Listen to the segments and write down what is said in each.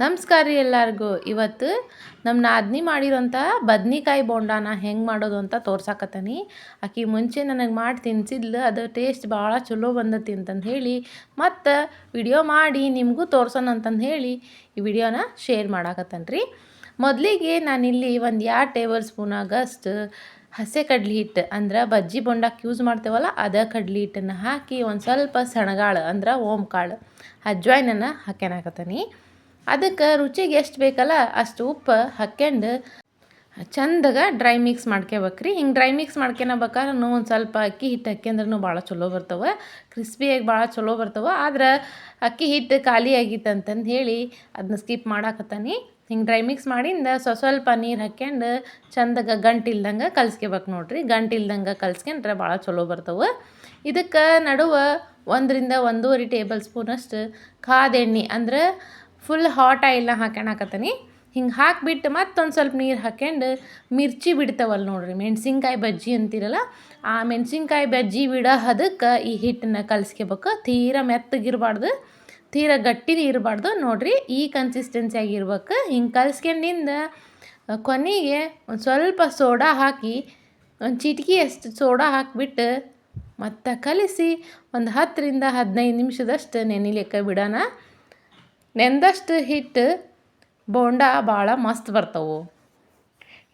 ನಮಸ್ಕಾರ ರೀ ಎಲ್ಲರಿಗೂ. ಇವತ್ತು ನಮ್ಮ ನಾದ್ನಿ ಮಾಡಿರೋಂಥ ಬದ್ನಿಕಾಯಿ ಬೋಂಡಾನ ಹೆಂಗೆ ಮಾಡೋದು ಅಂತ ತೋರ್ಸಾಕತ್ತೀನಿ. ಆಕೆ ಮುಂಚೆ ನನಗೆ ಮಾಡಿ ತಿನ್ಸಿದ್ಲು, ಅದು ಟೇಸ್ಟ್ ಭಾಳ ಚಲೋ ಬಂದತಿ ಅಂತಂದು ಹೇಳಿ, ಮತ್ತು ವಿಡಿಯೋ ಮಾಡಿ ನಿಮಗೂ ತೋರ್ಸೋಣ ಅಂತಂದು ಹೇಳಿ ಈ ವಿಡಿಯೋನ ಶೇರ್ ಮಾಡಾಕತ್ತೇನೆ ರೀ. ಮೊದಲಿಗೆ ನಾನಿಲ್ಲಿ ಒಂದು ಎರಡು ಟೇಬಲ್ ಸ್ಪೂನ್ ಆಗಷ್ಟು ಹಸೆ ಕಡ್ಲಿ ಹಿಟ್ಟು ಅಂದ್ರೆ ಬಜ್ಜಿ ಬೊಂಡಕ್ಕೆ ಯೂಸ್ ಮಾಡ್ತೇವಲ್ಲ, ಅದ ಕಡ್ಲಿ ಹಿಟ್ಟನ್ನು ಹಾಕಿ ಒಂದು ಸ್ವಲ್ಪ ಸಣಗಾಳು ಅಂದ್ರೆ ಓಮ್ ಕಾಳು ಅಜ್ವಾಯ್ನನ್ನು ಹಾಕ್ಯಾನಾಕತ್ತೀನಿ ಅದಕ್ಕೆ ರುಚಿಗೆ ಎಷ್ಟು ಬೇಕಲ್ಲ ಅಷ್ಟು ಉಪ್ಪು ಹಾಕ್ಯಂಡು ಚಂದಗ ಡ್ರೈ ಮಿಕ್ಸ್ ಮಾಡ್ಕೋಬೇಕ್ರಿ ಹಿಂಗೆ ಡ್ರೈ ಮಿಕ್ಸ್ ಮಾಡ್ಕೊಬೇಕಾದ್ರೆ ಒಂದು ಸ್ವಲ್ಪ ಅಕ್ಕಿ ಹಿಟ್ಟು ಹಾಕ್ಯಂದ್ರೂ ಭಾಳ ಚಲೋ ಬರ್ತವೆ. ಕ್ರಿಸ್ಪಿಯಾಗಿ ಭಾಳ ಚಲೋ ಬರ್ತವೆ. ಆದ್ರೆ ಅಕ್ಕಿ ಹಿಟ್ಟು ಖಾಲಿ ಆಗಿತ್ತು ಅಂತಂದು ಹೇಳಿ ಅದನ್ನ ಸ್ಕಿಪ್ ಮಾಡಾಕತ್ತಾನಿ. ಹಿಂಗೆ ಡ್ರೈ ಮಿಕ್ಸ್ ಮಾಡಿಂದ ಸ್ವ ಸ್ವಲ್ಪ ನೀರು ಹಾಕ್ಯಂಡು ಚಂದಗ ಗಂಟಿಲ್ದಂಗೆ ಕಲ್ಸ್ಕೋಬೇಕು ನೋಡ್ರಿ. ಗಂಟಿಲ್ದಂಗೆ ಕಲ್ಸ್ಕೊಂಡ್ರೆ ಭಾಳ ಚಲೋ ಬರ್ತವೆ. ಇದಕ್ಕೆ ನಡುವೆ ಒಂದರಿಂದ ಒಂದೂವರೆ ಟೇಬಲ್ ಸ್ಪೂನಷ್ಟು ಕಾದೆಣ್ಣೆ ಅಂದ್ರೆ ಫುಲ್ ಹಾಟ್ ಆಯಿಲ್ನ ಹಾಕ್ಯಣಕತ್ತೀನಿ ಹಿಂಗೆ ಹಾಕಿಬಿಟ್ಟು ಮತ್ತೊಂದು ಸ್ವಲ್ಪ ನೀರು ಹಾಕ್ಯಂಡು ಮಿರ್ಚಿ ಬಿಡ್ತಾವಲ್ಲ ನೋಡ್ರಿ, ಮೆಣಸಿನ್ಕಾಯಿ ಬಜ್ಜಿ ಅಂತೀರಲ್ಲ, ಆ ಮೆಣಸಿನ್ಕಾಯಿ ಬಜ್ಜಿ ಬಿಡೋ ಅದಕ್ಕೆ ಈ ಹಿಟ್ಟನ್ನ ಕಲಸ್ಕೋಬೇಕು. ತೀರಾ ಮೆತ್ತಗಿರಬಾರ್ದು, ತೀರಾ ಗಟ್ಟಿನ ಇರಬಾರ್ದು ನೋಡಿರಿ, ಈ ಕನ್ಸಿಸ್ಟೆನ್ಸಿ ಆಗಿರ್ಬೇಕು ಹಿಂಗೆ ಕಲ್ಸ್ಕೊಂಡಿಂದ ಕೊನೆಗೆ ಒಂದು ಸ್ವಲ್ಪ ಸೋಡಾ ಹಾಕಿ, ಒಂದು ಚಿಟಕಿ ಅಷ್ಟು ಸೋಡಾ ಹಾಕಿಬಿಟ್ಟು ಮತ್ತು ಕಲಿಸಿ ಒಂದು ಹತ್ತರಿಂದ ಹದಿನೈದು ನಿಮಿಷದಷ್ಟು ನೆನಿಲಿಕ್ಕೆ ಬಿಡೋಣ ನೆಂದಷ್ಟು ಹಿಟ್ಟು ಬೋಂಡ ಭಾಳ ಮಸ್ತ್ ಬರ್ತವೆ.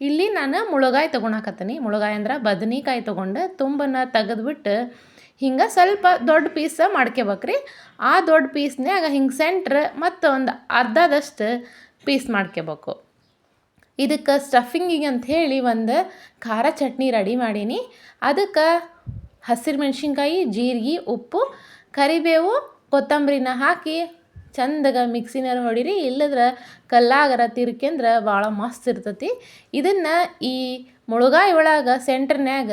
ಇಲ್ಲಿ ನಾನು ಮುಳುಗಾಯಿ ತೊಗೊಳಕತ್ತೀನಿ ಮುಳುಗಾಯಿ ಅಂದ್ರೆ ಬದನೆಕಾಯಿ ತೊಗೊಂಡು ತುಂಬನ ತೆಗೆದ್ಬಿಟ್ಟು ಹಿಂಗೆ ಸ್ವಲ್ಪ ದೊಡ್ಡ ಪೀಸ ಮಾಡ್ಕೋಬೇಕ್ರಿ. ಆ ದೊಡ್ಡ ಪೀಸ್ನ್ಯಾಗ ಹಿಂಗೆ ಸೆಂಟ್ರ್ ಮತ್ತು ಒಂದು ಅರ್ಧದಷ್ಟು ಪೀಸ್ ಮಾಡ್ಕೋಬೇಕು. ಇದಕ್ಕೆ ಸ್ಟಫಿಂಗಿಗೆ ಹೇಳಿ ಒಂದು ಖಾರ ಚಟ್ನಿ ರೆಡಿ ಮಾಡೀನಿ. ಅದಕ್ಕೆ ಹಸಿರು ಮೆಣಸಿನ್ಕಾಯಿ, ಜೀರಿಗೆ, ಉಪ್ಪು, ಕರಿಬೇವು, ಕೊತ್ತಂಬರಿನ ಹಾಕಿ ಚಂದಗ ಮಿಕ್ಸಿನಾರ ಹೊಡಿರಿ, ಇಲ್ಲದ್ರೆ ಕಲ್ಲಾಗರ ತಿರ್ಕೆಂದ್ರೆ ಭಾಳ ಮಸ್ತ್ ಇರ್ತೈತಿ. ಇದನ್ನು ಈ ಮುಳುಗಾಯಿ ಒಳಗೆ ಸೆಂಟ್ರ್ನ್ಯಾಗ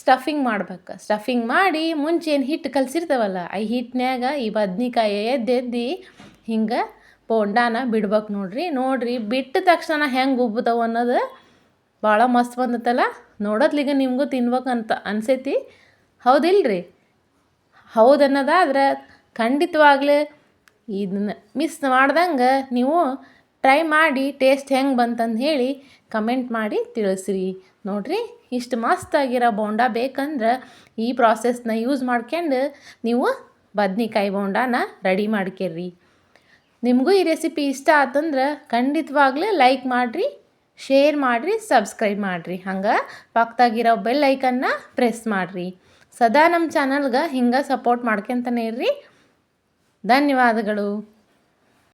ಸ್ಟಫಿಂಗ್ ಮಾಡ್ಬೇಕು. ಸ್ಟಫಿಂಗ್ ಮಾಡಿ ಮುಂಚೆ ಏನು ಹಿಟ್ಟು ಕಲಸಿರ್ತಾವಲ್ಲ, ಆ ಹಿಟ್ಟಿನ್ಯಾಗ ಈ ಬದ್ನಿಕಾಯಿ ಎದ್ದೆದ್ದು ಹಿಂಗೆ ಪೋಂಡಾನ ಬಿಡ್ಬೇಕು ನೋಡ್ರಿ. ನೋಡ್ರಿ, ಬಿಟ್ಟ ತಕ್ಷಣ ಹೆಂಗೆ ಉಬ್ಬತಾವ ಅನ್ನೋದು ಭಾಳ ಮಸ್ತ್ ಬಂದತ್ತಲ್ಲ. ನೋಡೋದ್ಲಿಗ ನಿಮಗೂ ತಿನ್ಬೇಕಂತ ಅನ್ಸೈತಿ. ಹೌದಿಲ್ರಿ? ಹೌದು ಅನ್ನೋದಾದ್ರೆ ಖಂಡಿತವಾಗ್ಲೂ ಇದನ್ನ ಮಿಸ್ ಮಾಡ್ದಂಗೆ ನೀವು ಟ್ರೈ ಮಾಡಿ ಟೇಸ್ಟ್ ಹೆಂಗೆ ಬಂತಂದು ಹೇಳಿ ಕಮೆಂಟ್ ಮಾಡಿ ತಿಳಿಸ್ರಿ. ನೋಡಿರಿ, ಇಷ್ಟು ಮಸ್ತಾಗಿರೋ ಬೋಂಡ ಬೇಕಂದ್ರೆ ಈ ಪ್ರಾಸೆಸ್ನ ಯೂಸ್ ಮಾಡ್ಕೊಂಡು ನೀವು ಬದ್ನಿಕಾಯಿ ಬೋಂಡಾನ ರೆಡಿ ಮಾಡ್ಕೇರಿ ನಿಮಗೂ ಈ ರೆಸಿಪಿ ಇಷ್ಟ ಆತಂದ್ರೆ ಖಂಡಿತವಾಗ್ಲೂ ಲೈಕ್ ಮಾಡಿರಿ ಶೇರ್ ಮಾಡಿರಿ ಸಬ್ಸ್ಕ್ರೈಬ್ ಮಾಡಿರಿ. ಹಂಗೆ ಪಕ್ಕದಾಗಿರೋ ಬೆಲ್ ಐಕನ್ನ ಪ್ರೆಸ್ ಮಾಡಿರಿ. ಸದಾ ನಮ್ಮ ಚಾನಲ್ಗೆ ಹಿಂಗೆ ಸಪೋರ್ಟ್ ಮಾಡ್ಕೊತಾನೆ ಇರ್ರಿ. ಧನ್ಯವಾದಗಳು.